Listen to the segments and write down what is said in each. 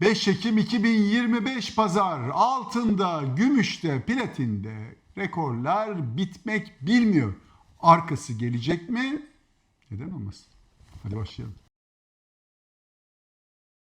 5 Ekim 2025 pazar altında, gümüşte, platinde rekorlar bitmek bilmiyor. Arkası gelecek mi? Neden olmasın? Hadi başlayalım.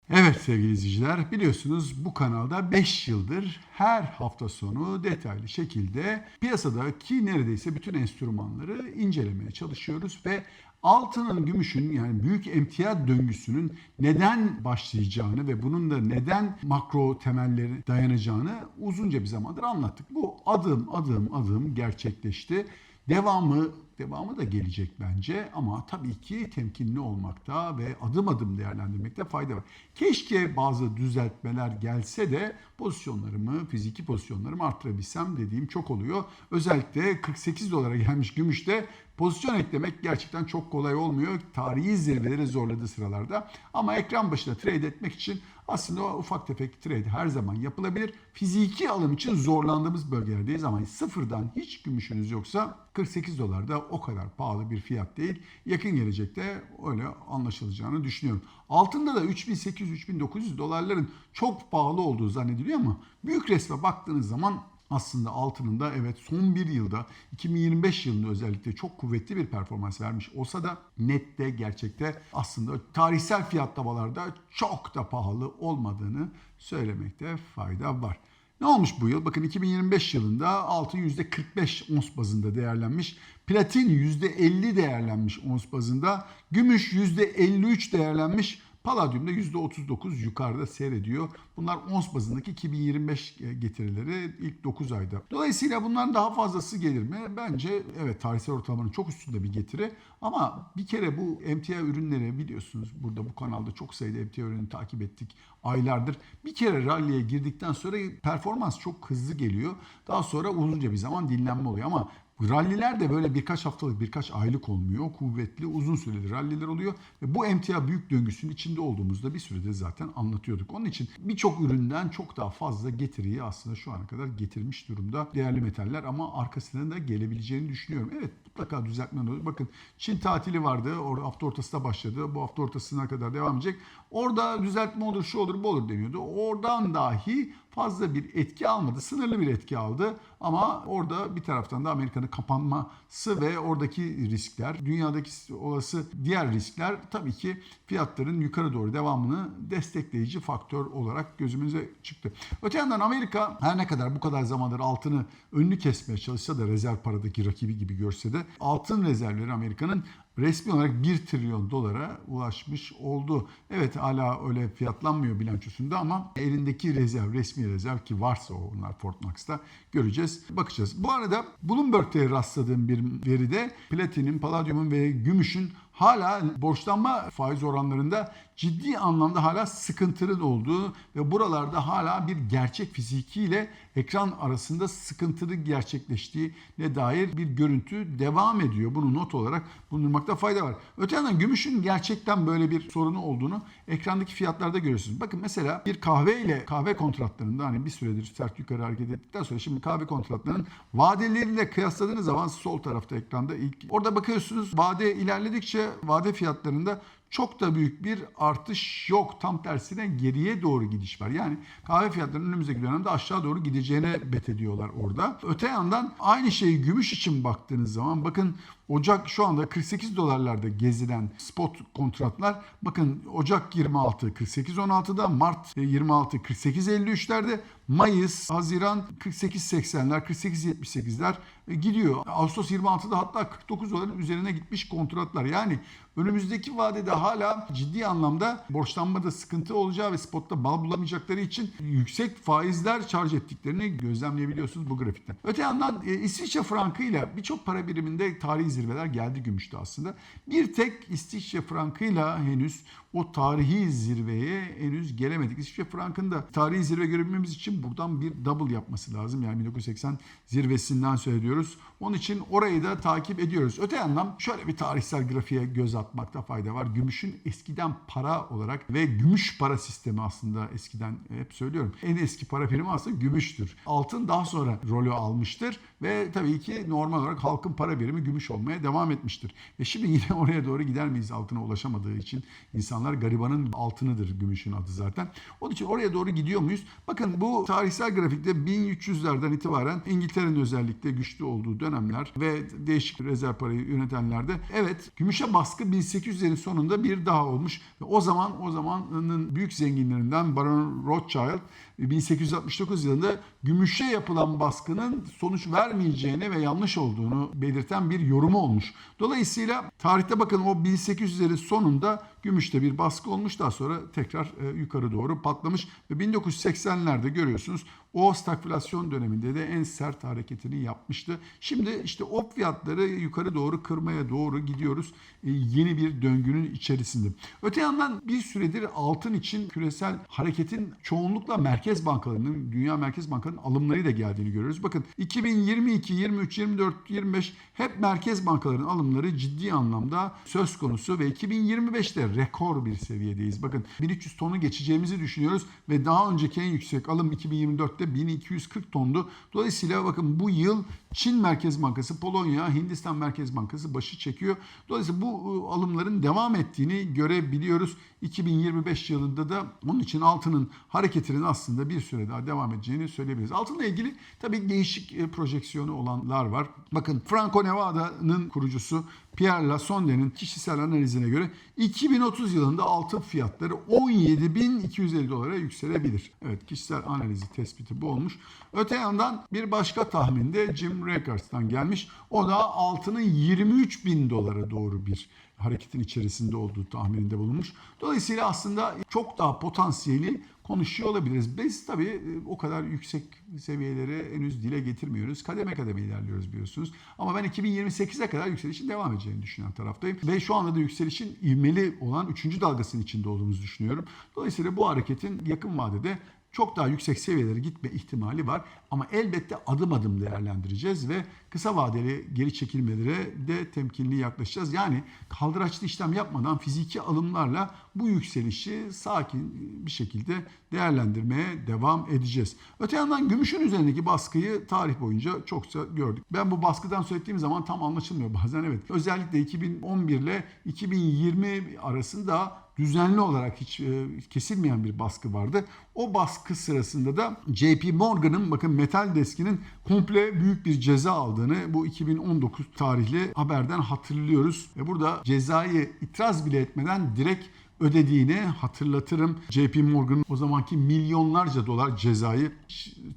Evet sevgili izleyiciler biliyorsunuz bu kanalda 5 yıldır her hafta sonu detaylı şekilde piyasadaki neredeyse bütün enstrümanları incelemeye çalışıyoruz ve altının gümüşün yani büyük emtia döngüsünün neden başlayacağını ve bunun da neden makro temelleri dayanacağını uzunca bir zamandır anlattık. Bu adım adım adım gerçekleşti. Devamı devamı da gelecek bence ama tabii ki temkinli olmakta ve adım adım değerlendirmekte fayda var. Keşke bazı düzeltmeler gelse de pozisyonlarımı, fiziki pozisyonlarımı arttırabilsem dediğim çok oluyor. Özellikle 48 dolara gelmiş gümüşte pozisyon eklemek gerçekten çok kolay olmuyor. Tarihi zirveleri zorladığı sıralarda. Ama ekran başında trade etmek için aslında o ufak tefek trade her zaman yapılabilir. Fiziki alım için zorlandığımız bölgelerdeyiz ama sıfırdan hiç gümüşünüz yoksa 48 dolar da o kadar pahalı bir fiyat değil. Yakın gelecekte öyle anlaşılacağını düşünüyorum. Altında da 3800-3900 dolarların çok pahalı olduğu zannediliyor ama büyük resme baktığınız zaman aslında altının da evet son bir yılda 2025 yılında özellikle çok kuvvetli bir performans vermiş olsa da nette gerçekte aslında tarihsel fiyatlamalarda çok da pahalı olmadığını söylemekte fayda var. Ne olmuş bu yıl? Bakın 2025 yılında altın %45 ons bazında değerlenmiş. Platin %50 değerlenmiş ons bazında. Gümüş %53 değerlenmiş. Palladium da %39 yukarıda seyrediyor. Bunlar ons bazındaki 2025 getirileri ilk 9 ayda. Dolayısıyla bunların daha fazlası gelir mi? Bence evet tarihsel ortalamanın çok üstünde bir getiri. Ama bir kere bu emtia ürünleri biliyorsunuz burada bu kanalda çok sayıda emtia ürünü takip ettik aylardır. Bir kere rally'e girdikten sonra performans çok hızlı geliyor. Daha sonra uzunca bir zaman dinlenme oluyor ama Ralliler de böyle birkaç haftalık, birkaç aylık olmuyor. Kuvvetli, uzun süreli ralliler oluyor. Ve bu emtia büyük döngüsünün içinde olduğumuzda bir süredir zaten anlatıyorduk. Onun için birçok üründen çok daha fazla getiriyi aslında şu ana kadar getirmiş durumda değerli metaller. Ama arkasından da gelebileceğini düşünüyorum. Evet mutlaka düzeltme olur. Bakın Çin tatili vardı. Orada hafta ortasında başladı. Bu hafta ortasına kadar devam edecek. Orada düzeltme olur, şu olur, bu olur deniyordu. Oradan dahi fazla bir etki almadı. Sınırlı bir etki aldı. Ama orada bir taraftan da Amerika'nın kapanması ve oradaki riskler, dünyadaki olası diğer riskler tabii ki fiyatların yukarı doğru devamını destekleyici faktör olarak gözümüze çıktı. Öte yandan Amerika her ne kadar bu kadar zamandır altını önünü kesmeye çalışsa da rezerv paradaki rakibi gibi görse de altın rezervleri Amerika'nın resmi olarak 1 trilyon dolara ulaşmış oldu. Evet hala öyle fiyatlanmıyor bilançosunda ama elindeki rezerv, resmi rezerv ki varsa onlar Fort Knox'ta göreceğiz, bakacağız. Bu arada Bloomberg'te rastladığım bir veride platinin, paladyumun ve gümüşün hala borçlanma faiz oranlarında ciddi anlamda hala sıkıntılı olduğu ve buralarda hala bir gerçek fizikiyle ekran arasında sıkıntılı gerçekleştiğine dair bir görüntü devam ediyor. Bunu not olarak bulundurmakta fayda var. Öte yandan gümüşün gerçekten böyle bir sorunu olduğunu ekrandaki fiyatlarda görüyorsunuz. Bakın mesela bir kahve ile kahve kontratlarında hani bir süredir sert yukarı hareket ettikten sonra şimdi kahve kontratlarının vadeleriyle kıyasladığınız zaman sol tarafta ekranda ilk orada bakıyorsunuz vade ilerledikçe vade fiyatlarında çok da büyük bir artış yok. Tam tersine geriye doğru gidiş var. Yani kahve fiyatlarının önümüzdeki dönemde aşağı doğru gideceğine bet ediyorlar orada. Öte yandan aynı şeyi gümüş için baktığınız zaman bakın Ocak şu anda 48 dolarlarda gezilen spot kontratlar bakın Ocak 26 48.16'da Mart 26 48.53'lerde Mayıs, Haziran 48.80'ler 48.78'ler gidiyor. Ağustos 26'da hatta 49 doların üzerine gitmiş kontratlar. Yani önümüzdeki vadede hala ciddi anlamda borçlanmada sıkıntı olacağı ve spotta bal bulamayacakları için yüksek faizler şarj ettiklerini gözlemleyebiliyorsunuz bu grafikten. Öte yandan e, İsviçre frankı ile birçok para biriminde tarihi zirveler geldi gümüşte aslında. Bir tek İsviçre frankıyla henüz o tarihi zirveye henüz gelemedik. İsviçre frankında tarihi zirve görebilmemiz için buradan bir double yapması lazım. Yani 1980 zirvesinden söylüyoruz. Onun için orayı da takip ediyoruz. Öte yandan şöyle bir tarihsel grafiğe göz atmakta fayda var. Gümüşün eskiden para olarak ve gümüş para sistemi aslında eskiden hep söylüyorum. En eski para birimi aslında gümüştür. Altın daha sonra rolü almıştır ve tabii ki normal olarak halkın para birimi gümüş olmaya devam etmiştir. Ve şimdi yine oraya doğru gider miyiz altına ulaşamadığı için? insanlar garibanın altınıdır gümüşün adı zaten. Onun için oraya doğru gidiyor muyuz? Bakın bu tarihsel grafikte 1300'lerden itibaren İngiltere'nin özellikle güçlü olduğu dönemler ve değişik rezerv parayı yönetenlerde evet gümüşe baskı 1800'lerin sonunda bir daha olmuş. Ve o zaman o zamanın büyük zenginlerinden Baron Rothschild 1869 yılında gümüşe yapılan baskının sonuç vermeyeceğini ve yanlış olduğunu belirten bir yorumu olmuş. Dolayısıyla tarihte bakın o 1800'lerin sonunda gümüşte bir baskı olmuş daha sonra tekrar e, yukarı doğru patlamış ve 1980'lerde görüyorsunuz o stagflasyon döneminde de en sert hareketini yapmıştı. Şimdi işte o fiyatları yukarı doğru kırmaya doğru gidiyoruz. E, yeni bir döngünün içerisinde. Öte yandan bir süredir altın için küresel hareketin çoğunlukla merkez bankalarının, dünya merkez bankalarının alımları da geldiğini görüyoruz. Bakın 2022, 23, 24, 25 hep merkez bankalarının alımları ciddi anlamda söz konusu ve 2025'te rekor bir seviyedeyiz. Bakın 1300 tonu geçeceğimizi düşünüyoruz ve daha önceki en yüksek alım 2024'te 1240 tondu. Dolayısıyla bakın bu yıl Çin Merkez Bankası, Polonya, Hindistan Merkez Bankası başı çekiyor. Dolayısıyla bu e, alımların devam ettiğini görebiliyoruz. 2025 yılında da onun için altının hareketinin aslında bir süre daha devam edeceğini söyleyebiliriz. Altınla ilgili tabii değişik e, projeksiyonu olanlar var. Bakın Franco Nevada'nın kurucusu Pierre Lassonde'nin kişisel analizine göre 2030 yılında altın fiyatları 17.250 dolara yükselebilir. Evet kişisel analizi tespiti bu olmuş. Öte yandan bir başka tahminde Jim Rickards'tan gelmiş. O da altının 23.000 dolara doğru bir hareketin içerisinde olduğu tahmininde bulunmuş. Dolayısıyla aslında çok daha potansiyeli konuşuyor olabiliriz. Biz tabii e, o kadar yüksek seviyeleri henüz dile getirmiyoruz. Kademe kademe ilerliyoruz biliyorsunuz. Ama ben 2028'e kadar yükselişin devam edeceğini düşünen taraftayım. Ve şu anda da yükselişin ivmeli olan 3. dalgasının içinde olduğumuzu düşünüyorum. Dolayısıyla bu hareketin yakın vadede çok daha yüksek seviyelere gitme ihtimali var. Ama elbette adım adım değerlendireceğiz ve kısa vadeli geri çekilmelere de temkinli yaklaşacağız. Yani kaldıraçlı işlem yapmadan fiziki alımlarla bu yükselişi sakin bir şekilde değerlendirmeye devam edeceğiz. Öte yandan gümüşün üzerindeki baskıyı tarih boyunca çokça gördük. Ben bu baskıdan söz ettiğim zaman tam anlaşılmıyor bazen evet. Özellikle 2011 ile 2020 arasında düzenli olarak hiç e, kesilmeyen bir baskı vardı. O baskı sırasında da JP Morgan'ın bakın metal deskinin komple büyük bir ceza aldığını bu 2019 tarihli haberden hatırlıyoruz. Ve burada cezayı itiraz bile etmeden direkt ödediğini hatırlatırım. JP Morgan o zamanki milyonlarca dolar cezayı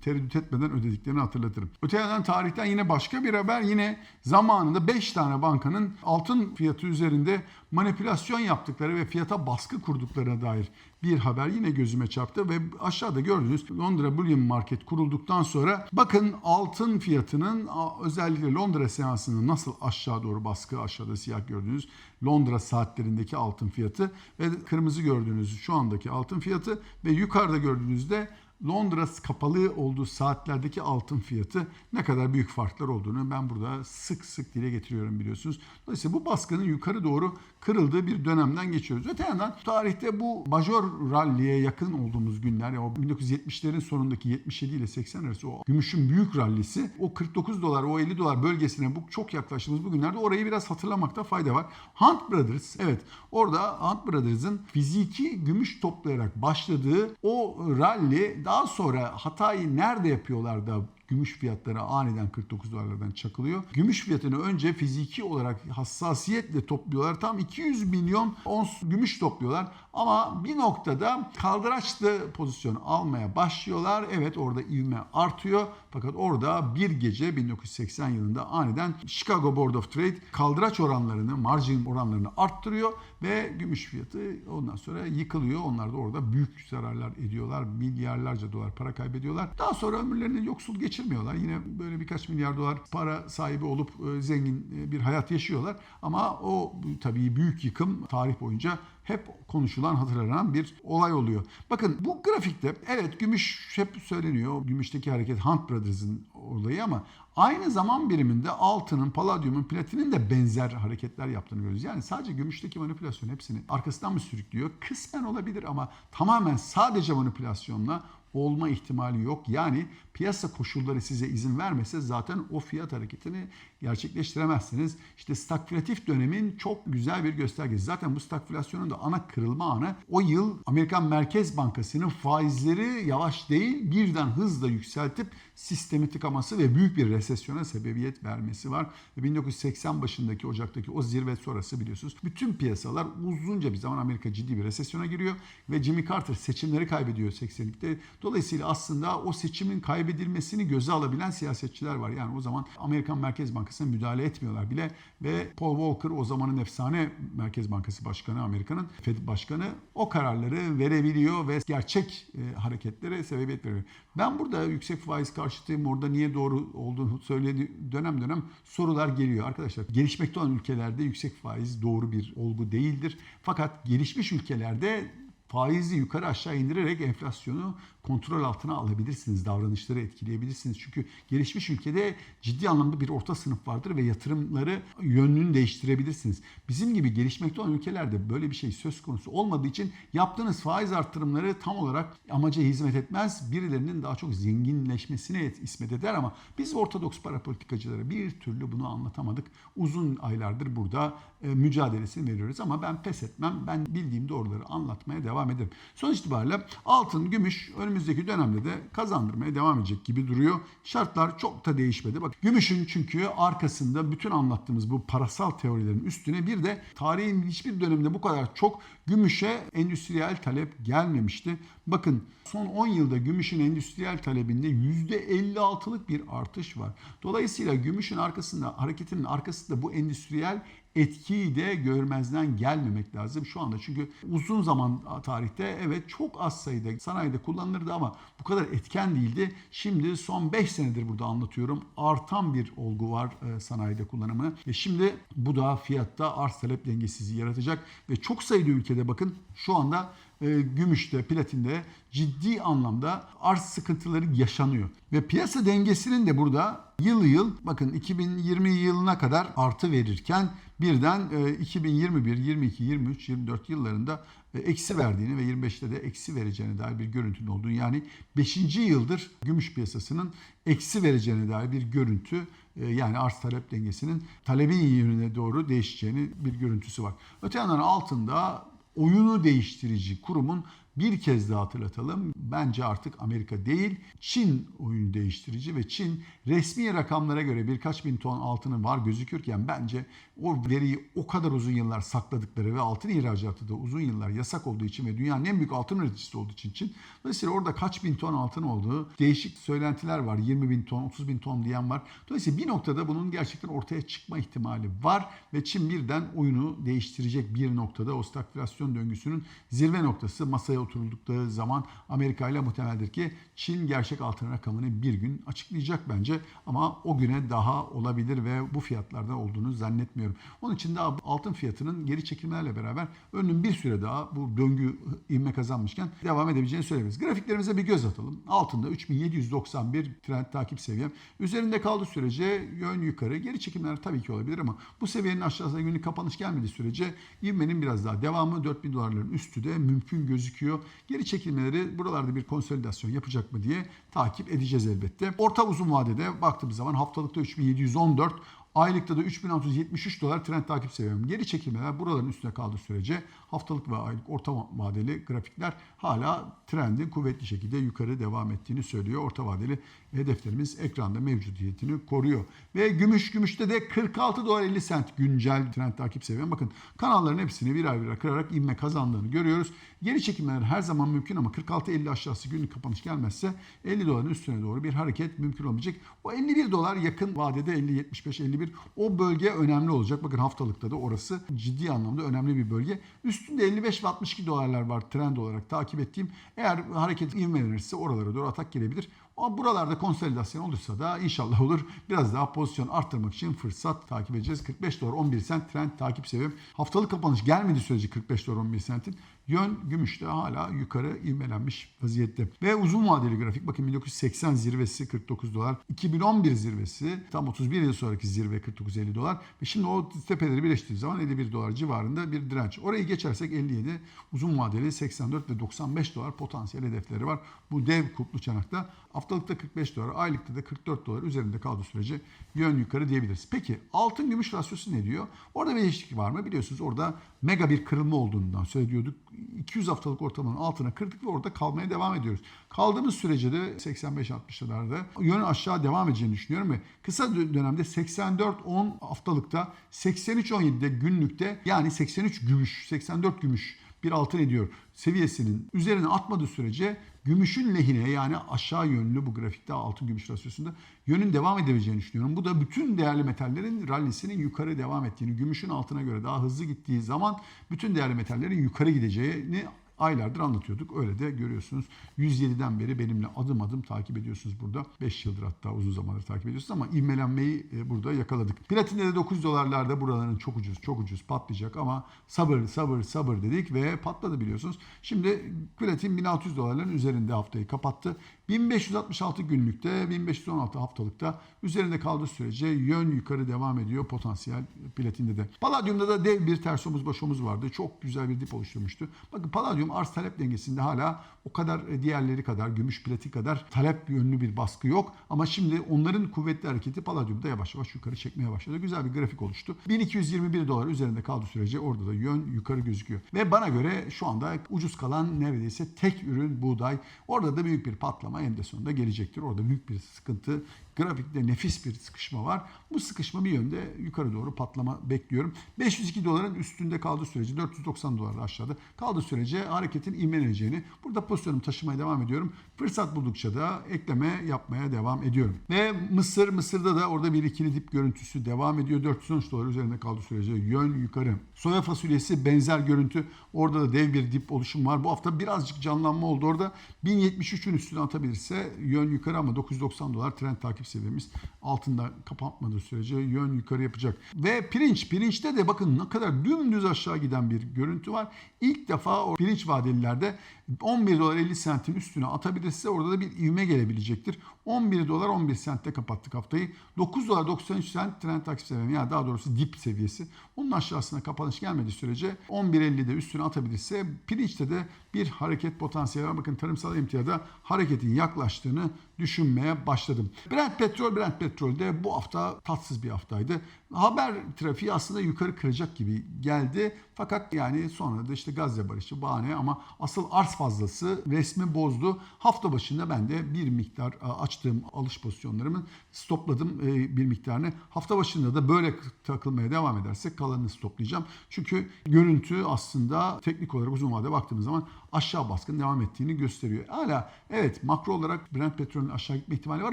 tereddüt etmeden ödediklerini hatırlatırım. Öte yandan tarihten yine başka bir haber yine zamanında 5 tane bankanın altın fiyatı üzerinde manipülasyon yaptıkları ve fiyata baskı kurduklarına dair bir haber yine gözüme çarptı ve aşağıda gördüğünüz Londra Bullion Market kurulduktan sonra bakın altın fiyatının özellikle Londra seansının nasıl aşağı doğru baskı aşağıda siyah gördüğünüz Londra saatlerindeki altın fiyatı ve kırmızı gördüğünüz şu andaki altın fiyatı ve yukarıda gördüğünüzde Londra kapalı olduğu saatlerdeki altın fiyatı ne kadar büyük farklar olduğunu ben burada sık sık dile getiriyorum biliyorsunuz. Dolayısıyla bu baskının yukarı doğru kırıldığı bir dönemden geçiyoruz. Öte yandan tarihte bu major ralliye yakın olduğumuz günler, ya o 1970'lerin sonundaki 77 ile 80 arası o gümüşün büyük rallisi, o 49 dolar, o 50 dolar bölgesine bu çok yaklaştığımız bu günlerde orayı biraz hatırlamakta fayda var. Hunt Brothers, evet orada Hunt Brothers'ın fiziki gümüş toplayarak başladığı o rally daha sonra hatayı nerede yapıyorlar da gümüş fiyatları aniden 49 dolarlardan çakılıyor. Gümüş fiyatını önce fiziki olarak hassasiyetle topluyorlar. Tam 200 milyon ons gümüş topluyorlar. Ama bir noktada kaldıraçlı pozisyon almaya başlıyorlar. Evet orada ivme artıyor. Fakat orada bir gece 1980 yılında aniden Chicago Board of Trade kaldıraç oranlarını, margin oranlarını arttırıyor ve gümüş fiyatı ondan sonra yıkılıyor. Onlar da orada büyük zararlar ediyorlar. Milyarlarca dolar para kaybediyorlar. Daha sonra ömürlerini yoksul geçirmiyorlar. Yine böyle birkaç milyar dolar para sahibi olup e, zengin e, bir hayat yaşıyorlar. Ama o tabii büyük yıkım tarih boyunca hep konuşulan, hatırlanan bir olay oluyor. Bakın bu grafikte evet gümüş hep söyleniyor. Gümüşteki hareket Hunt Brothers'ın olayı ama aynı zaman biriminde altının, paladyumun, platinin de benzer hareketler yaptığını görüyoruz. Yani sadece gümüşteki manipülasyon hepsini arkasından mı sürüklüyor? Kısmen olabilir ama tamamen sadece manipülasyonla olma ihtimali yok. Yani piyasa koşulları size izin vermese zaten o fiyat hareketini gerçekleştiremezsiniz. İşte stagflatif dönemin çok güzel bir göstergesi. Zaten bu stagflasyonun da ana kırılma anı o yıl Amerikan Merkez Bankası'nın faizleri yavaş değil birden hızla yükseltip sistemi tıkaması ve büyük bir resesyona sebebiyet vermesi var. Ve 1980 başındaki Ocak'taki o zirve sonrası biliyorsunuz bütün piyasalar uzunca bir zaman Amerika ciddi bir resesyona giriyor ve Jimmy Carter seçimleri kaybediyor 80'likte. Dolayısıyla aslında o seçimin kaybedilmesini göze alabilen siyasetçiler var. Yani o zaman Amerikan Merkez Bankası'na müdahale etmiyorlar bile ve Paul Volcker o zamanın efsane Merkez Bankası Başkanı Amerika'nın Fed Başkanı o kararları verebiliyor ve gerçek e, hareketlere sebebiyet veriyor. Ben burada yüksek faiz karşıtıyım orada niye doğru olduğunu söyledi dönem dönem sorular geliyor. Arkadaşlar gelişmekte olan ülkelerde yüksek faiz doğru bir olgu değildir. Fakat gelişmiş ülkelerde faizi yukarı aşağı indirerek enflasyonu kontrol altına alabilirsiniz. Davranışları etkileyebilirsiniz. Çünkü gelişmiş ülkede ciddi anlamda bir orta sınıf vardır ve yatırımları yönünü değiştirebilirsiniz. Bizim gibi gelişmekte olan ülkelerde böyle bir şey söz konusu olmadığı için yaptığınız faiz arttırımları tam olarak amaca hizmet etmez. Birilerinin daha çok zenginleşmesine hizmet eder ama biz ortodoks para politikacılara bir türlü bunu anlatamadık. Uzun aylardır burada e, mücadelesini veriyoruz ama ben pes etmem. Ben bildiğim doğruları anlatmaya devam ederim. Sonuç itibariyle altın, gümüş önümüzdeki dönemde de kazandırmaya devam edecek gibi duruyor. Şartlar çok da değişmedi. Bak gümüşün çünkü arkasında bütün anlattığımız bu parasal teorilerin üstüne bir de tarihin hiçbir döneminde bu kadar çok gümüşe endüstriyel talep gelmemişti. Bakın son 10 yılda gümüşün endüstriyel talebinde %56'lık bir artış var. Dolayısıyla gümüşün arkasında hareketinin arkasında bu endüstriyel etkiyi de görmezden gelmemek lazım şu anda. Çünkü uzun zaman tarihte evet çok az sayıda sanayide kullanılırdı ama bu kadar etken değildi. Şimdi son 5 senedir burada anlatıyorum. Artan bir olgu var e, sanayide kullanımı. Ve şimdi bu da fiyatta arz talep dengesizliği yaratacak. Ve çok sayıda ülkede bakın şu anda e, gümüşte, platinde ciddi anlamda arz sıkıntıları yaşanıyor. Ve piyasa dengesinin de burada yıl yıl bakın 2020 yılına kadar artı verirken birden e, 2021, 22, 23, 24 yıllarında e, eksi verdiğini ve 25'te de eksi vereceğine dair bir görüntünün olduğunu yani 5. yıldır gümüş piyasasının eksi vereceğine dair bir görüntü e, yani arz talep dengesinin talebin yönüne doğru değişeceğini bir görüntüsü var. Öte yandan altında oyunu değiştirici kurumun bir kez daha hatırlatalım. Bence artık Amerika değil, Çin oyun değiştirici ve Çin resmi rakamlara göre birkaç bin ton altının var gözükürken bence o veriyi o kadar uzun yıllar sakladıkları ve altın ihracatı da uzun yıllar yasak olduğu için ve dünyanın en büyük altın üreticisi olduğu için Çin. Dolayısıyla orada kaç bin ton altın olduğu değişik söylentiler var. 20 bin ton, 30 bin ton diyen var. Dolayısıyla bir noktada bunun gerçekten ortaya çıkma ihtimali var ve Çin birden oyunu değiştirecek bir noktada o stagflasyon döngüsünün zirve noktası masaya oturuldukları zaman Amerika ile muhtemeldir ki Çin gerçek altın rakamını bir gün açıklayacak bence ama o güne daha olabilir ve bu fiyatlarda olduğunu zannetmiyorum. Onun için de altın fiyatının geri çekilmelerle beraber önün bir süre daha bu döngü ivme kazanmışken devam edebileceğini söyleyebiliriz. Grafiklerimize bir göz atalım. Altında 3791 trend takip seviyem. Üzerinde kaldığı sürece yön yukarı. Geri çekimler tabii ki olabilir ama bu seviyenin aşağısına günlük kapanış gelmediği sürece ivmenin biraz daha devamı 4000 dolarların üstü de mümkün gözüküyor. Geri çekilmeleri buralarda bir konsolidasyon yapacak mı diye takip edeceğiz elbette. Orta uzun vadede baktığımız zaman haftalıkta 3714, Aylıkta da 3673 dolar trend takip seviyem. Geri çekilmeler buraların üstüne kaldığı sürece haftalık ve aylık orta vadeli grafikler hala trendin kuvvetli şekilde yukarı devam ettiğini söylüyor. Orta vadeli hedeflerimiz ekranda mevcudiyetini koruyor. Ve gümüş gümüşte de 46 dolar 50 sent güncel trend takip seviyem. Bakın kanalların hepsini birer birer kırarak inme kazandığını görüyoruz. Geri çekilmeler her zaman mümkün ama 46-50 aşağısı günlük kapanış gelmezse 50 doların üstüne doğru bir hareket mümkün olmayacak. O 51 dolar yakın vadede 50-75-51 gelecektir. O bölge önemli olacak. Bakın haftalıkta da orası ciddi anlamda önemli bir bölge. Üstünde 55 ve 62 dolarlar var trend olarak takip ettiğim. Eğer hareket ivmelenirse oralara doğru atak gelebilir. Ama buralarda konsolidasyon olursa da inşallah olur. Biraz daha pozisyon arttırmak için fırsat takip edeceğiz. 45 dolar 11 sent trend takip seviyorum. Haftalık kapanış gelmedi sürece 45 dolar 11 sentin. Yön gümüşte hala yukarı ivmelenmiş vaziyette. Ve uzun vadeli grafik bakın 1980 zirvesi 49 dolar. 2011 zirvesi tam 31 yıl sonraki zirve 49-50 dolar. Ve şimdi o tepeleri birleştirdiği zaman 51 dolar civarında bir direnç. Orayı geçersek 57 uzun vadeli 84 ve 95 dolar potansiyel hedefleri var. Bu dev kutlu çanakta haftalıkta 45 dolar, aylıkta da 44 dolar üzerinde kaldığı sürece yön yukarı diyebiliriz. Peki altın gümüş rasyosu ne diyor? Orada bir değişiklik var mı? Biliyorsunuz orada mega bir kırılma olduğundan söylüyorduk. 200 haftalık ortalamanın altına kırdık ve orada kalmaya devam ediyoruz. Kaldığımız sürece de 85-60'larda yönün aşağı devam edeceğini düşünüyorum ve kısa dönemde 84-10 haftalıkta 83-17'de günlükte yani 83 gümüş, 84 gümüş bir altın ediyor seviyesinin üzerine atmadığı sürece gümüşün lehine yani aşağı yönlü bu grafikte altın gümüş rasyosunda yönün devam edebileceğini düşünüyorum. Bu da bütün değerli metallerin rallisinin yukarı devam ettiğini, gümüşün altına göre daha hızlı gittiği zaman bütün değerli metallerin yukarı gideceğini aylardır anlatıyorduk. Öyle de görüyorsunuz. 107'den beri benimle adım adım takip ediyorsunuz burada. 5 yıldır hatta uzun zamandır takip ediyorsunuz ama ivmelenmeyi e, burada yakaladık. Platinde de 9 dolarlarda buraların çok ucuz çok ucuz patlayacak ama sabır sabır sabır dedik ve patladı biliyorsunuz. Şimdi platin 1600 dolarların üzerinde haftayı kapattı. 1566 günlükte 1516 haftalıkta üzerinde kaldığı sürece yön yukarı devam ediyor potansiyel platinde de. Palladium'da da dev bir ters omuz baş vardı. Çok güzel bir dip oluşturmuştu. Bakın Palladium arz talep dengesinde hala o kadar e, diğerleri kadar gümüş platin kadar talep yönlü bir baskı yok. Ama şimdi onların kuvvetli hareketi Palladium'da yavaş yavaş yukarı çekmeye başladı. Güzel bir grafik oluştu. 1221 dolar üzerinde kaldığı sürece orada da yön yukarı gözüküyor. Ve bana göre şu anda ucuz kalan neredeyse tek ürün buğday. Orada da büyük bir patlama eninde sonunda gelecektir. Orada büyük bir sıkıntı. Grafikte nefis bir sıkışma var. Bu sıkışma bir yönde yukarı doğru patlama bekliyorum. 502 doların üstünde kaldığı sürece 490 dolar da aşağıda kaldığı sürece hareketin ivmeleneceğini burada pozisyonumu taşımaya devam ediyorum. Fırsat buldukça da ekleme yapmaya devam ediyorum. Ve Mısır, Mısır'da da orada bir ikili dip görüntüsü devam ediyor. 413 dolar üzerinde kaldığı sürece yön yukarı. Soya fasulyesi benzer görüntü. Orada da dev bir dip oluşum var. Bu hafta birazcık canlanma oldu orada. 1073'ün üstüne atabilirse yön yukarı ama 990 dolar trend takip seviyemiz altında kapatmadığı sürece yön yukarı yapacak. Ve pirinç, pirinçte de bakın ne kadar dümdüz aşağı giden bir görüntü var. İlk defa o pirinç vadelilerde 11 dolar 50 sentin üstüne atabilirse orada da bir ivme gelebilecektir. 11 dolar 11 sentte kapattık haftayı. 9 dolar 93 sent trend takip seviyemi yani daha doğrusu dip seviyesi. Onun aşağısına kapanış gelmediği sürece 11.50'de üstüne atabilirse pirinçte de bir hareket potansiyeli var. Bakın tarımsal emtiyada hareketin yaklaştığını düşünmeye başladım. Brent petrol, Brent petrol de bu hafta tatsız bir haftaydı. Haber trafiği aslında yukarı kıracak gibi geldi. Fakat yani sonra da işte Gazze barışı bahane ama asıl arz fazlası resmi bozdu. Hafta başında ben de bir miktar e, açtığım alış pozisyonlarımı stopladım e, bir miktarını. Hafta başında da böyle takılmaya devam edersek kalanını stoplayacağım. Çünkü görüntü aslında teknik olarak uzun vadede baktığımız zaman aşağı baskın devam ettiğini gösteriyor. Hala evet makro olarak Brent petrolün aşağı gitme ihtimali var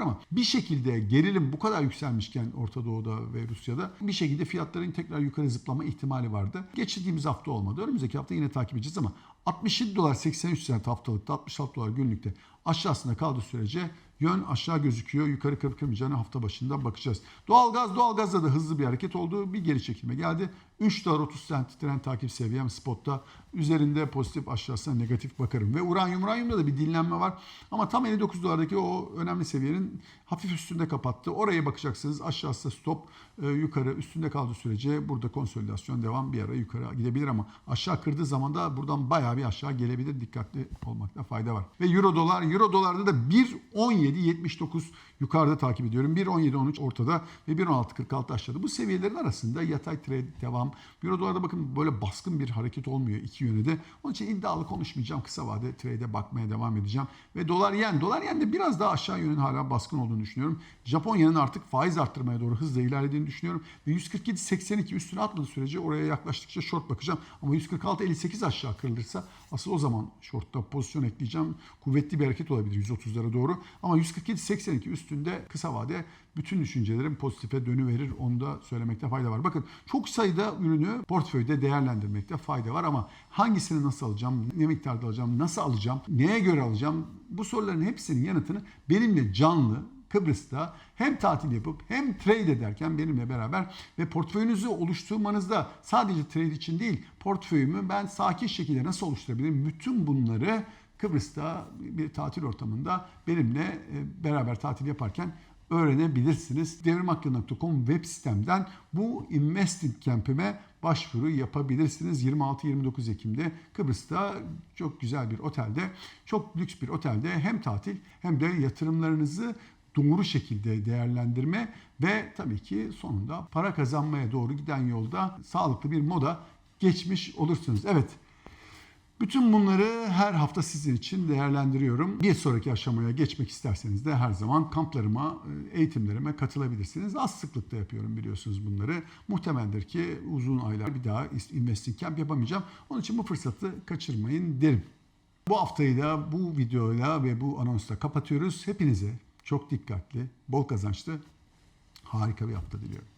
ama bir şekilde gerilim bu kadar yükselmişken Orta Doğu'da ve Rusya'da bir şekilde fiyatların tekrar yukarı zıplama ihtimali vardı. Geçirdiğimiz hafta olmadı. Önümüzdeki hafta yine takip edeceğiz ama 67 dolar 83 sent haftalıkta 66 dolar günlükte aşağısında kaldığı sürece yön aşağı gözüküyor. Yukarı kırıp kırmayacağını hafta başında bakacağız. Doğalgaz, doğalgazda da hızlı bir hareket oldu. Bir geri çekilme geldi. 3 dolar 30 sent trend takip seviyem spotta. Üzerinde pozitif aşağısına negatif bakarım. Ve uranyum, uranyumda da bir dinlenme var. Ama tam 59 dolardaki o önemli seviyenin hafif üstünde kapattı. Oraya bakacaksınız. Aşağısı stop, e, yukarı üstünde kaldığı sürece burada konsolidasyon devam bir ara yukarı gidebilir ama aşağı kırdığı zaman da buradan bayağı bir aşağı gelebilir. Dikkatli olmakta fayda var. Ve euro dolar, euro dolarda da 1.17.79 yukarıda takip ediyorum. 1.17.13 ortada ve 1.16.46 aşağıda. Bu seviyelerin arasında yatay trade devam. Euro dolarda bakın böyle baskın bir hareket olmuyor iki yöne de. Onun için iddialı konuşmayacağım. Kısa vade trade'e bakmaya devam edeceğim. Ve dolar yen. Dolar yen de biraz daha aşağı yönün hala baskın olduğunu düşünüyorum. Japonya'nın artık faiz arttırmaya doğru hızla ilerlediğini düşünüyorum. Ve 147.82 üstüne atmadığı sürece oraya yaklaştıkça short bakacağım. Ama 146.58 aşağı kırılırsa asıl o zaman shortta pozisyon ekleyeceğim. Kuvvetli bir hareket olabilir 130'lara doğru. Ama 147-82 üstünde kısa vade bütün düşüncelerim pozitife dönüverir. Onu da söylemekte fayda var. Bakın çok sayıda ürünü portföyde değerlendirmekte fayda var ama hangisini nasıl alacağım, ne miktarda alacağım, nasıl alacağım, neye göre alacağım bu soruların hepsinin yanıtını benimle canlı Kıbrıs'ta hem tatil yapıp hem trade ederken benimle beraber ve portföyünüzü oluşturmanızda sadece trade için değil portföyümü ben sakin şekilde nasıl oluşturabilirim bütün bunları Kıbrıs'ta bir tatil ortamında benimle e, beraber tatil yaparken öğrenebilirsiniz. Devrimakkı.com web sitemden bu Investing Camp'ime başvuru yapabilirsiniz. 26-29 Ekim'de Kıbrıs'ta çok güzel bir otelde, çok lüks bir otelde hem tatil hem de yatırımlarınızı doğru şekilde değerlendirme ve tabii ki sonunda para kazanmaya doğru giden yolda sağlıklı bir moda geçmiş olursunuz. Evet. Bütün bunları her hafta sizin için değerlendiriyorum. Bir sonraki aşamaya geçmek isterseniz de her zaman kamplarıma, eğitimlerime katılabilirsiniz. Az sıklıkta yapıyorum biliyorsunuz bunları. Muhtemeldir ki uzun aylar bir daha investing camp yapamayacağım. Onun için bu fırsatı kaçırmayın derim. Bu haftayı da bu videoyla ve bu anonsla kapatıyoruz. Hepinize çok dikkatli, bol kazançlı, harika bir hafta diliyorum.